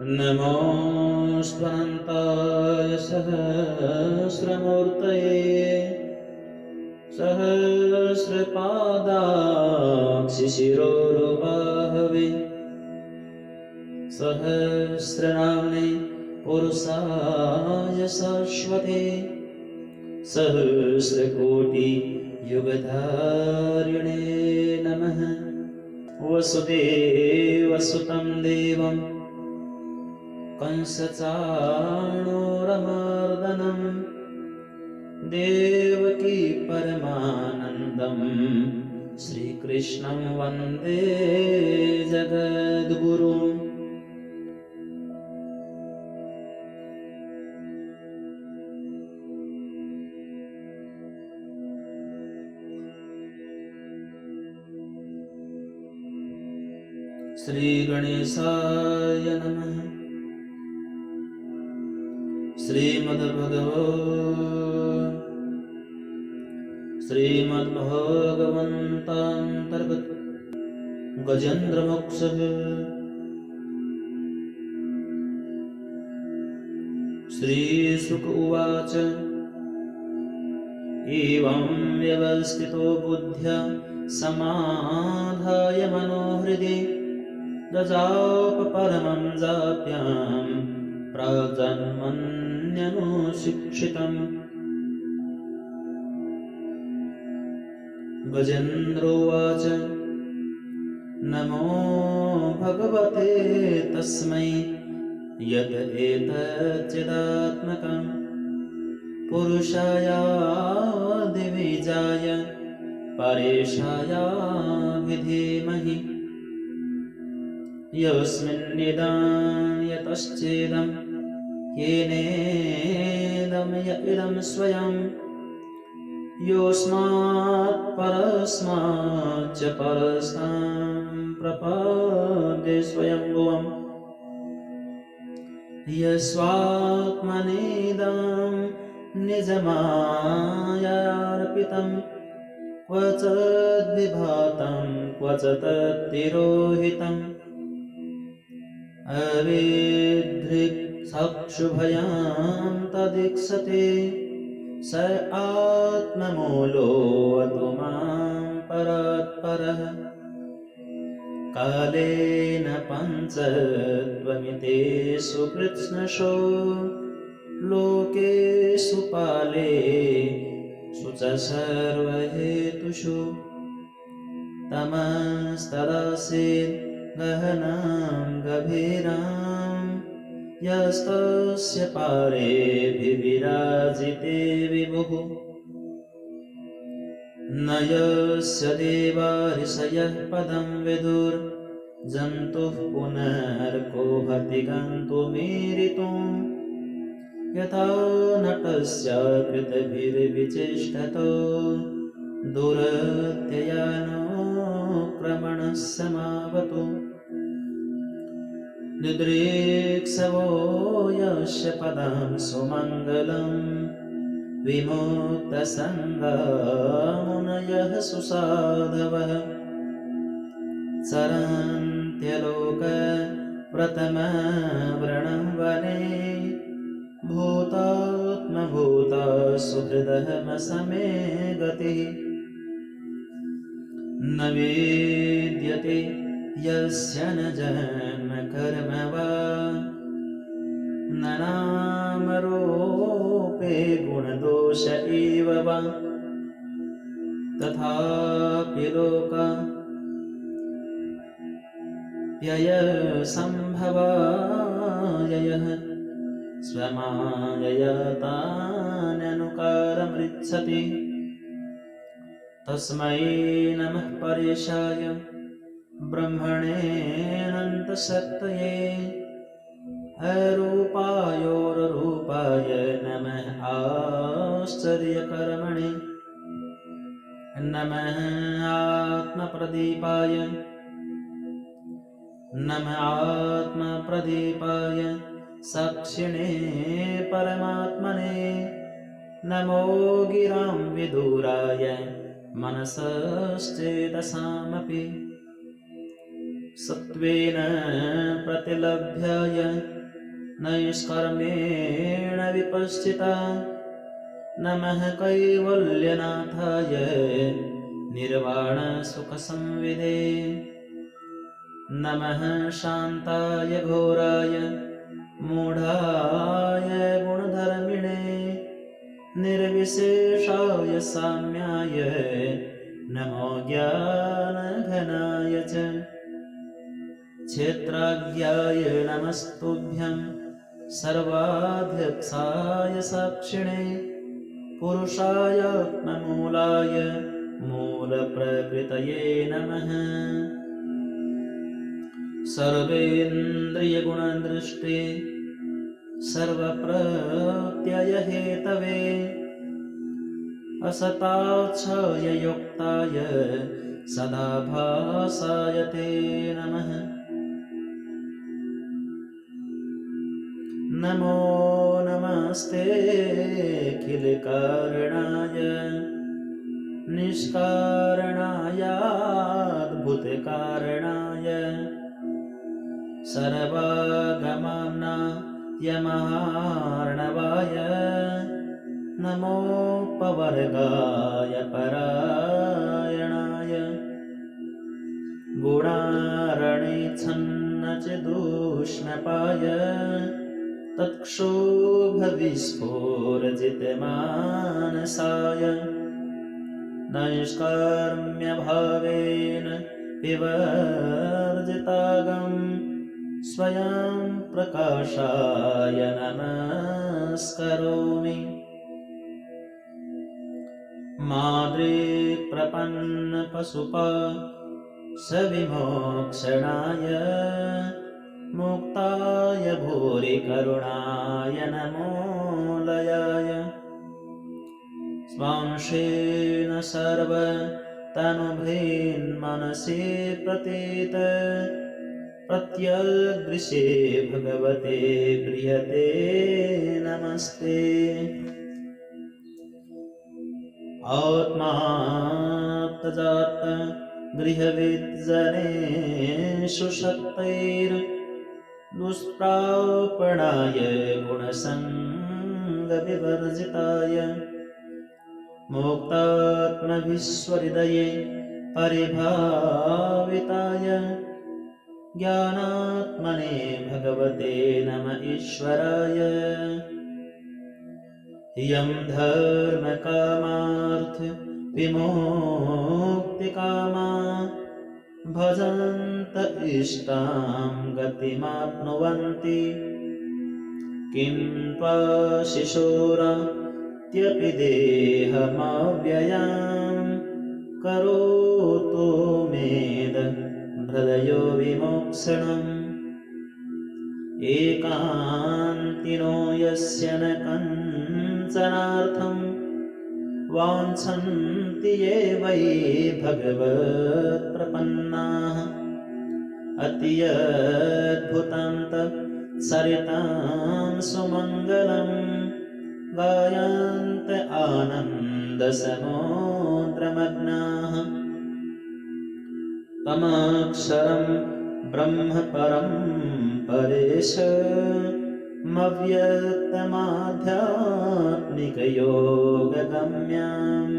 नमोऽस्त्वनन्ताय सहस्रमूर्तये सहस्रपादाक्षिशिरोरुबाहवे सहस्रनाम्ने पुरुषाय शाश्वते सहस्रकोटियुगधारिणे नमः। वसुदेवसुतं देवम् कंसचाणोरमर्दनं देवकी परमानन्दं श्रीकृष्णं वंदे जगद्गुरुम् श्रीगणेशाय नमः। श्रीमद्भगव श्रीमद्भगवन्तान्तर्गत गजेन्द्रमोक्षः। श्रीशुक उवाच। एवं व्यवस्थितो बुद्ध्या समाधाय मनोहृदि दजाप परमं जाप्यां शिक्षितम् गजेन्द्रोवाच नमो भगवते तस्मै यदिदात्मक एतच्चिदात्मकं पुरुषाया दिविजाय येनेदं य इदं स्वयं। योऽस्मात् परस्माच्च परस्तां प्रपदे स्वयम्भुवम् यस्वात्मनेदं निजमायार्पितं क्व च द्विभातं क्व च तत्तिरोहितम् अविधृक्सक्षुभयां तदीक्षते स आत्ममूलोऽतु मां परात्परः। कालेन पञ्चत्वमितेषु कृत्स्नशो। लोकेषु पालेषु च सर्वहेतुषु तमस्तदासीत् गहनां गभीरां यस्तस्य पारेभिविराजिते विभुः न यस्य देवाऋषयः पदं विदुर्जन्तुः पुनर्को हति गन्तुमीरितुं यथा नटस्य कृतभिर्विचेष्टतो दुरत्ययानोक्रमणः समावतु निद्रेक्सवो यस्य पदं सुमङ्गलं विमुक्तसङ्गमुनयः सुसाधवः। चरन्त्यलोकप्रथमव्रणं वने भूतात्मभूता सुहृदहमसमे गतिः। न विद्यते यस्य न जन्म कर्म न नामरूपे गुणदोष एव वा। तथापि लोका व्ययसम्भवाययः स्वमाययतान्यनुकारमृच्छति तस्मै नमः परेशाय। ब्रह्मणेऽनन्तशक्तये अरूपायोररूपाय नमः नमः आत्मप्रदीपाय। नमः आत्मप्रदीपाय। साक्षिणे परमात्मने। नमो गिरां विदुराय। मनसश्चेतसामपि सत्त्वेन प्रतिलभ्याय नैष्कर्मेण विपश्चिता। नमः कैवल्यनाथाय निर्वाणसुखसंविदे नमः शान्ताय घोराय मूढाय गुणधर्मिणे। निर्विशेषाय साम्याय नमो ज्ञानघनाय च क्षेत्राज्ञाय नमस्तुभ्यं सर्वाध्यक्षाय साक्षिणे पुरुषायात्ममूलाय मूलप्रकृतये नमः। सर्वेन्द्रियगुणदृष्टे सर्वप्रत्ययहेतवे असताच्छययुक्ताय सदा भासाय ते नमः नमो नमस्तेऽखिलकारणाय निष्कारणायाद्भुतकारणाय सर्वागमाम्ना यमार्णवाय नमोपवर्गाय परायणाय। गुणारणे छन्न च दूष्णपाय तत्क्षोभविस्फोरजितमानसाय नैष्कर्म्यभावेन विवर्जितागम् स्वयं प्रकाशाय नमस्करोमि। माद्रे प्रपन्नपशुपा सविमोक्षणाय मुक्ताय भूरिकरुणाय नमो लयाय। स्वांशेन सर्वतनुभृन्मनसि प्रतीत। प्रत्यदृशे भगवते प्रियते नमस्ते। आत्मात्तजात गृहविज्जनेषु शक्तैर्दुष्प्रापणाय गुणसङ्गविवर्जिताय। मुक्तात्मविश्वहृदये परिभाविताय। ज्ञानात्मने भगवते नम ईश्वराय। यं धर्मकामार्थ विमुक्तिकामा भजन्त इष्टां गतिमाप्नुवन्ति। किं त्वा शिशोरत्यपि देहमव्ययां करोतु मेद हृदयो विमोक्षणम्। एकान्तिनो यस्य न कञ्चनार्थं वाञ्छन्ति ये वै भगवत्प्रपन्नाः। अत्यद्भुतं तत्सरितां सुमङ्गलं गायन्त आनन्दसमुद्रमग्नाः तमक्षरं ब्रह्म परं परेश मव्यक्तमाध्यात्मिकयोगगम्यम्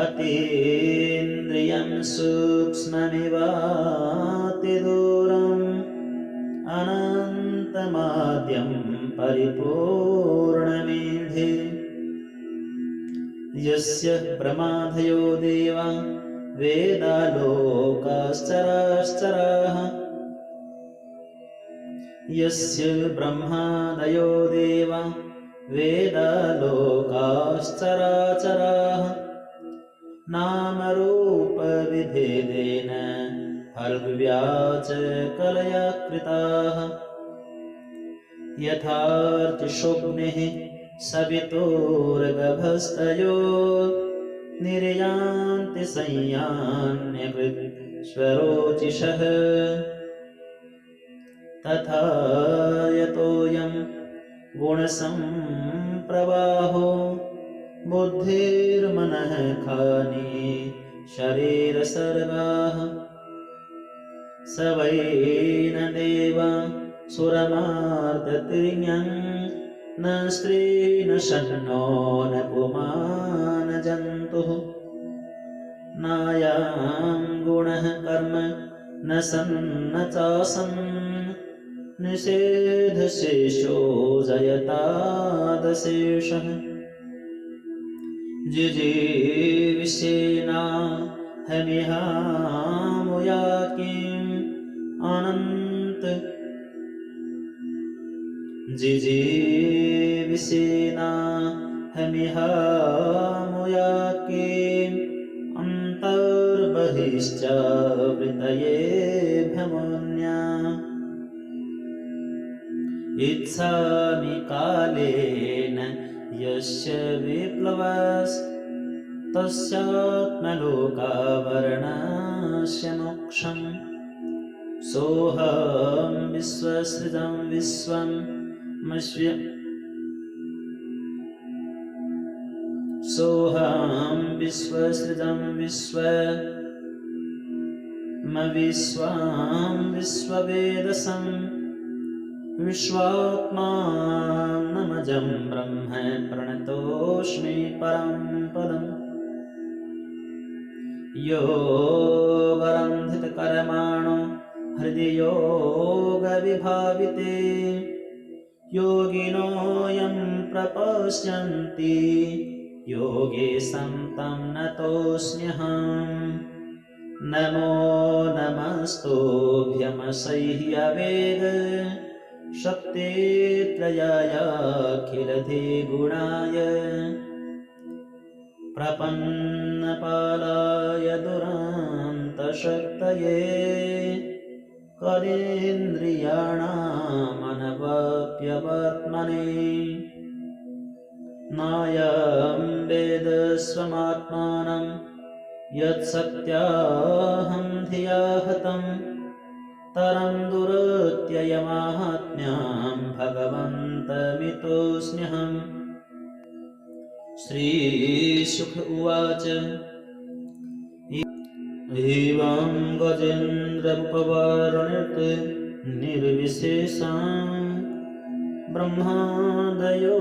अतीन्द्रियं सूक्ष्ममिवातिदूरम् अनन्तमाद्यं परिपूर्णमेढे यस्य प्रमादयो देवा वेदालोकाश्चराश्चराः यस्य ब्रह्मादयो देवा वेदालोकाश्चराचराः। नामरूपविभेदेन फल्व्या च कलया कृताः यथार्चिषुग्निः सवितोर्गभस्तयो निर्यान्ति संयान्यकृश्वरोचिषः तथा यतोऽयं गुणसम्प्रवाहो बुद्धिर्मनः खानि शरीरसर्गाः स वै न देव सुरमार्दतिर्यं न स्त्री न शन्नो न पुमान जन्तुः नायां गुणः कर्म न सन्न चासन् निषेधशेषो जयतादशेषः जिजीविषेणा हमिहामुया किम् अनन्त। जिजीविषेणा हमिहामुया किम् अन्तर्बहिश्च वृतये भ्रमण्या इच्छामि कालेन यस्य विप्लवस्तस्यात्मलोकावरणस्य मोक्षम् सोऽहं विश्वसृजं विश्वं मश्य सोऽहं विश्वसृजं विश्वमविश्वां विश्ववेदसम् विश्वात्मानमजं ब्रह्म प्रणतोऽस्मि परं पदम् योगरन्धितकर्माणो हृदि योगविभाविते योगिनोऽयं प्रपश्यन्ति। योगे सन्तं नतोऽस्म्यहम्। नमो नमस्तोऽभ्यमसह्यवेद शक्तित्रयायाखिलधिगुणाय प्रपन्नपालाय दुरान्तशक्तये करेन्द्रियाणामनवाप्यवर्त्मने नायं वेदस्वमात्मानं यत्सत्याहं धिया हतं तरं दुरत्ययमाहात्म्यां भगवन्तमितोऽस्म्यहम् श्रीशुक उवाच। एवं गजेन्द्रमुपवारणित् निर्विशेषां ब्रह्मादयो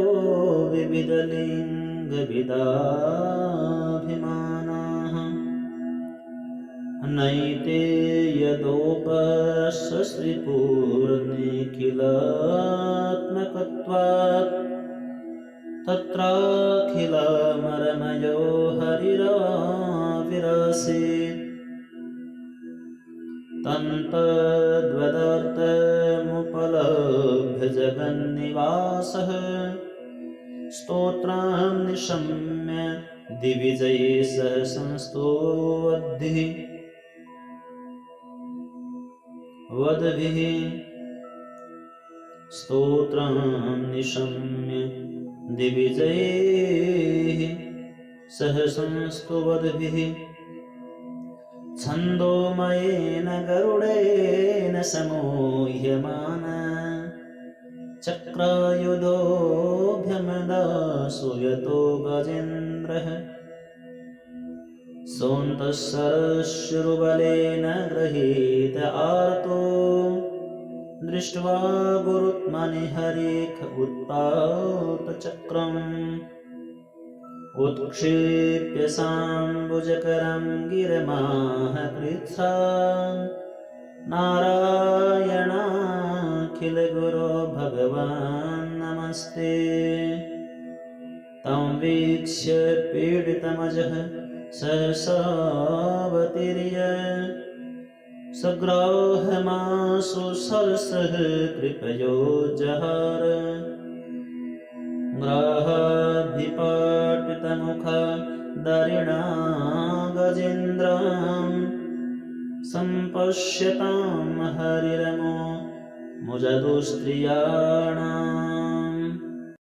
विविधलिङ्गविदाभिमानाः नैते यदोपश्रिपूर्निखिलात्मकत्वात् तत्राखिलमरमयो हरिराविरासीत् तन्तद्वदर्थमुपलभ्य जगन्निवासः स्तोत्रां निशम्य दिविजये सह संस्तोद्भिः वद्भिः स्तोत्रं निशम्य दिविजयैः सह संस्तुवद्भिः छन्दोमयेन गरुडेन समूह्यमान चक्रायुधोऽभ्यमदासु यतो गजेन्द्रः सोऽन्तःसरश्रुबलेन गृहीत आर्तो। दृष्ट्वा गुरुत्मनिहरेख उत्पातचक्रम्। उत्क्षिप्य साम्बुजकरं गिरमाह कृत्स्रा नारायणाखिलगुरो भगवान् नमस्ते। तं वीक्ष्य पीडितमजः सहसावतीर्य सग्राहमासु सरसः कृपयो जहार। ग्राहाभिपाटितमुख दरिणा गजेन्द्रम् सम्पश्यतां हरिरमो मुजदुस्त्रियाणाम्।